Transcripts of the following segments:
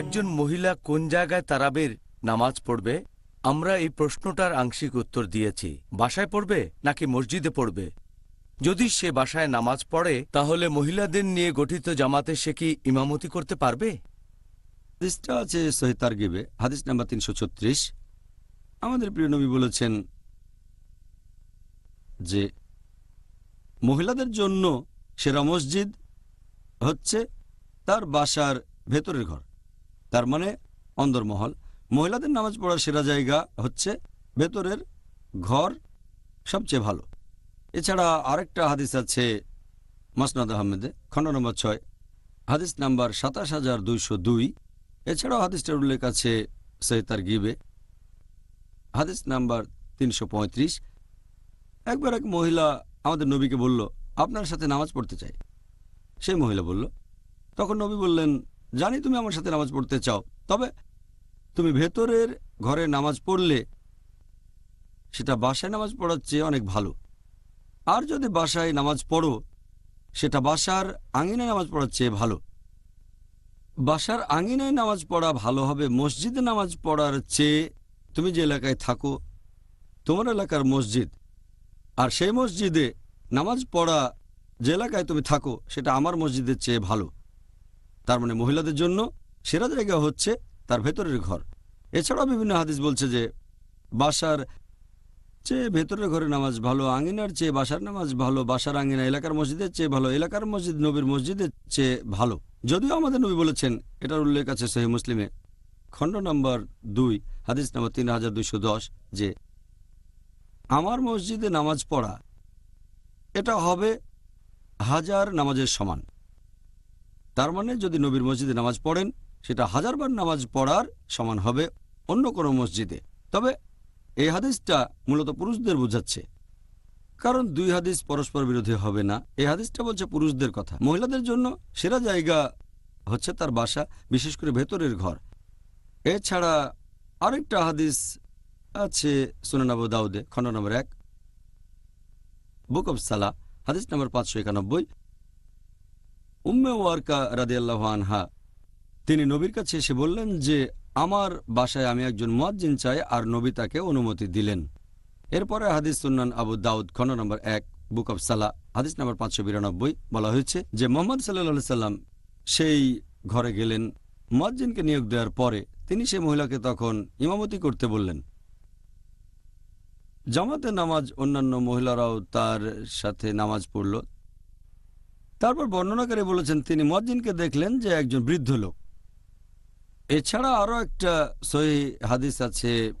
একজন মহিলা কোন জায়গায় তারাবের নামাজ পড়বে? আমরা এই প্রশ্নটার আংশিক উত্তর দিয়েছি। বাসায় পড়বে নাকি মসজিদে পড়বে? যদি সে বাসায় নামাজ পড়ে, তাহলে মহিলাদের নিয়ে গঠিত জামাতে সে কি ইমামতি করতে পারবে? হাদিসটা আছে সহি তারগিবে, হাদিস নাম্বার তিনশো ছত্রিশ। আমাদের প্রিয় নবী বলেছেন যে, মহিলাদের জন্য সেরা মসজিদ হচ্ছে তার বাসার ভেতরের ঘর। তার মানে অন্দরমহল। মহিলাদের নামাজ পড়ার সেরা জায়গা হচ্ছে ভেতরের ঘর সবচেয়ে ভালো। এছাড়া আরেকটা হাদিস আছে মাসনাদ আহমেদে, খণ্ড নম্বর ছয়, হাদিস নাম্বার সাতাশ হাজার দুইশো দুই। এছাড়াও হাদিসটার উল্লেখ আছে সৈতার গিবে হাদিস নাম্বার তিনশো পঁয়ত্রিশ। একবার এক মহিলা আমাদের নবীকে বলল, আপনার সাথে নামাজ পড়তে চাই। সেই মহিলা বলল, তখন নবী বললেন জানি তুমি আমার সাথে নামাজ পড়তে চাও, তবে তুমি ভেতরের ঘরে নামাজ পড়লে সেটা বাসায় নামাজ পড়ার চেয়ে অনেক ভালো। আর যদি বাসায় নামাজ পড়ো, সেটা বাসার আঙিনায় নামাজ পড়ার চেয়ে ভালো। বাসার আঙিনায় নামাজ পড়া ভালো হবে, মসজিদে নামাজ পড়ার চেয়ে তুমি যে এলাকায় থাকো, তোমার এলাকার মসজিদ। আর সেই মসজিদে নামাজ পড়া যে এলাকায় তুমি থাকো, সেটা আমার মসজিদের চেয়ে ভালো। তার মানে মহিলাদের জন্য সেরা জায়গা হচ্ছে তার ভেতরের ঘর। এছাড়াও বিভিন্ন হাদিস বলছে যে, বাসার চেয়ে ভেতরের ঘরে নামাজ ভালো, আঙিনার চেয়ে বাসার নামাজ ভালো, বাসার আঙিনা এলাকার মসজিদের চেয়ে ভালো, এলাকার মসজিদ নবীর মসজিদের চেয়ে ভালো। যদিও আমাদের নবী বলেছেন, এটার উল্লেখ আছে সহি মুসলিমে। খণ্ড নম্বর দুই, হাদিস নম্বর তিন হাজার দুইশো দশ, যে, আমার মসজিদে নামাজ পড়া, এটা হবে হাজার নামাজের সমান। তার মানে যদি নবীর মসজিদে নামাজ পড়েন, সেটা হাজারবার নামাজ পড়ার সমান হবে অন্য কোনো মসজিদে। তবে এই হাদিসটা মূলত পুরুষদের বোঝাচ্ছে। কারণ দুই হাদিস পরস্পর বিরোধী হবে না। এই হাদিসটা বলছে পুরুষদের কথা। মহিলাদের জন্য সেরা জায়গা হচ্ছে তার বাসা, বিশেষ করে ভেতরের ঘর। এছাড়া আরেকটা হাদিস আছে সুনানাবু দাউদে, খণ্ড নম্বর এক, বুক অব সালা, হাদিস নম্বর পাঁচশো একানব্বই। উম্মে ওয়ার্কা রাদে আল্লাহ আনহা, তিনি নবীর কাছে এসে বললেন যে, আমার বাসায় আমি একজন মুয়াজ্জিন চাই আর নবী তাকে অনুমতি দিলেন। এরপরে হাদিস সুন্নান আবু দাউদ খণ্ড নম্বর এক, বুক অব সালা, হাদিস নম্বর পাঁচশো বিরানব্বই, বলা হয়েছে যে, মোহাম্মদ সাল্লা সাল্লাম সেই ঘরে গেলেন। মুয়াজ্জিনকে নিয়োগ দেওয়ার পরে তিনি সেই মহিলাকে তখন ইমামতি করতে বললেন। জামাতে নামাজ অন্যান্য মহিলারাও তার সাথে নামাজ পড়ল। তারপর বর্ণনাকারী বলেছেন, তিনি মজ্জিনকে দেখলেন যে একজন বৃদ্ধ লোক। এছাড়া আরও একটা সহি হাদিস আছে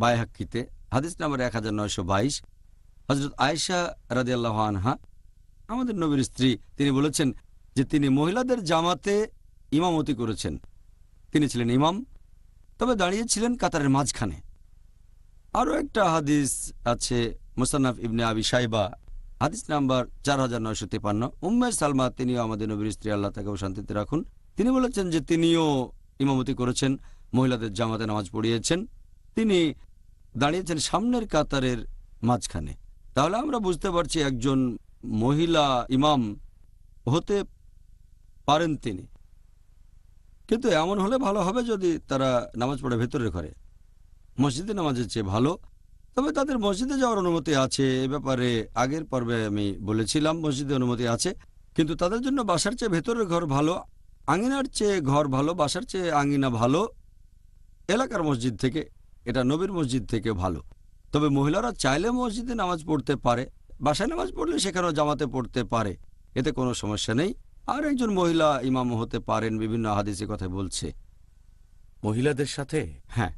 বায়হাক্কিতে। হাদিস নাম্বার এক হাজার নয়শো বাইশ। হজরত আয়সা রাদিয়াল্লাহ আনহা, আমাদের নবীর স্ত্রী, তিনি বলেছেন যে তিনি মহিলাদের জামাতে ইমামতি করেছেন। তিনি ছিলেন ইমাম, তবে দাঁড়িয়েছিলেন কাতারের মাঝখানে। আরও একটা হাদিস আছে মুসান্নাফ ইবনে আবি সাইবা হাদিস নাম্বার চার হাজার নয়শো তেপান্ন। উম্মে সালমা, তিনিও আমাদের নবীর স্ত্রী, আল্লাহ তাকে শান্তিতে রাখুন। তিনি বলেছেন যে তিনিও ইমামতি করেছেন, মহিলাদের জামাতে নামাজ পড়িয়েছেন। তিনি দাঁড়িয়েছেন সামনের কাতারের মাঝখানে। তাহলে আমরা বুঝতে পারছি একজন মহিলা ইমাম হতে পারেন তিনি। কিন্তু এমন হলে ভালো হবে যদি তারা নামাজ পড়ে ভেতরের ঘরে। মসজিদে নামাজের চেয়ে ভালো। তবে তাদের মসজিদে যাওয়ার অনুমতি আছে এ ব্যাপারে আগের পর্বে আমি বলেছিলাম মসজিদে অনুমতি আছে। কিন্তু তাদের জন্য বাসার চেয়ে ভেতরের ঘর ভালো আঙিনার চেয়ে ঘর ভালো বাসার চেয়ে আঙিনা ভালো এলাকার মসজিদ থেকে এটা নবীর মসজিদ থেকে ভালো। তবে মহিলারা চাইলে মসজিদে নামাজ পড়তে পারে বাসায় নামাজ পড়লে সেখানেও জামাতে পড়তে পারে এতে কোনো সমস্যা নেই। আর একজন মহিলা ইমাম হতে পারেন বিভিন্ন হাদিসে কথা বলছে। মহিলাদের সাথে? হ্যাঁ।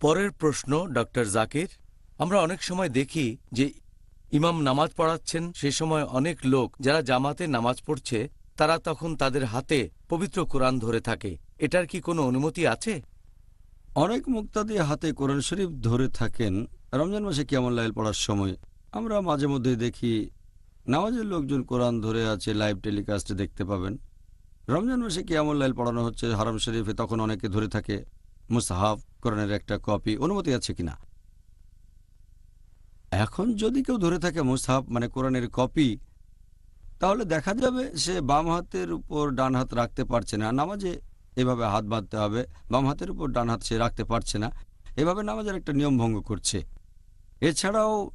পরের প্রশ্ন ডক্টর জাকির। আমরা অনেক সময় দেখি যে ইমাম নামাজ পড়াচ্ছেন, সে সময় অনেক লোক যারা জামাতে নামাজ পড়ছে, তারা তখন তাদের হাতে পবিত্র কোরআন ধরে থাকে। এটার কি কোনো অনুমতি আছে? অনেক মুক্তাদি হাতে কোরআন শরীফ ধরে থাকেন। রমজান মাসে কিয়ামুল লাইল পড়ার সময়? আমরা মাঝে মধ্যে দেখি, নামাজের লোকজন কোরআন ধরে আছে, লাইভ টেলিকাস্টে দেখতে পাবেন। রমজান মাসে কিয়ামুল লাইল পড়ানো হচ্ছে, হারাম শরীফে তখন অনেকে ধরে থাকে মুসাহাফ কোরআনের একটা কপি। অনুমতি আছে কিনা? এখন যদি কেউ ধরে থাকে মুসাহাফ মানে কোরআনের কপি, তাহলে দেখা যাবে সে বাম হাতের উপর ডান হাত রাখতে পারছে না। নামাজে এভাবে হাত বাঁধতে হবে। বাম হাতের উপর ডান হাত সে রাখতে পারছে না। এভাবে নামাজের একটা নিয়ম ভঙ্গ করছে। এছাড়াও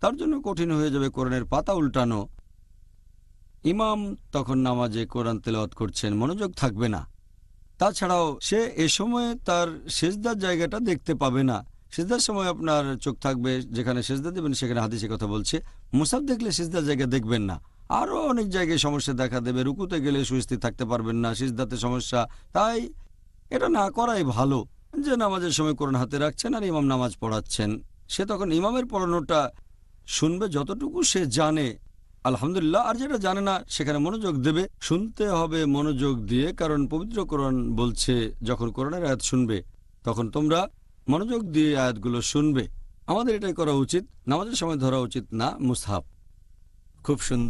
তার জন্য কঠিন হয়ে যাবে কোরআনের পাতা উল্টানো। ইমাম তখন নামাজে কোরআন তেলাওয়াত করছেন, মনোযোগ থাকবে না। তাছাড়াও সে এ সময়ে তার সেজদার জায়গাটা দেখতে পাবে না। সেজদার সময় আপনার চোখ থাকবে, যেখানে সেজদা দেবেন, সেখানে হাদিসে কথা বলছে। মুসাফ দেখলে সেজদার জায়গা দেখবেন না। আরও অনেক জায়গায় সমস্যা দেখা দেবে। রুকুতে গেলে সুস্থির থাকতে পারবেন না, সিজদাতে সমস্যা। তাই এটা না করাই ভালো। যে নামাজের সময় কোরআন হাতে রাখছেন আর ইমাম নামাজ পড়াচ্ছেন। সে তখন ইমামের পড়ানোটা শুনবে যতটুকু সে জানে। আলহামদুলিল্লাহ, আর যেটা জানে না, সেখানে মনোযোগ দেবে। শুনতে হবে মনোযোগ দিয়ে, কারণ পবিত্র কোরআন বলছে, যখন কোরআনের আয়াত শুনবে, তখন তোমরা মনোযোগ দিয়ে আয়াতগুলো শুনবে। আমাদের এটাই করা উচিত। নামাজের সময় ধরা উচিত না মুসহাব খুব সুন্দর।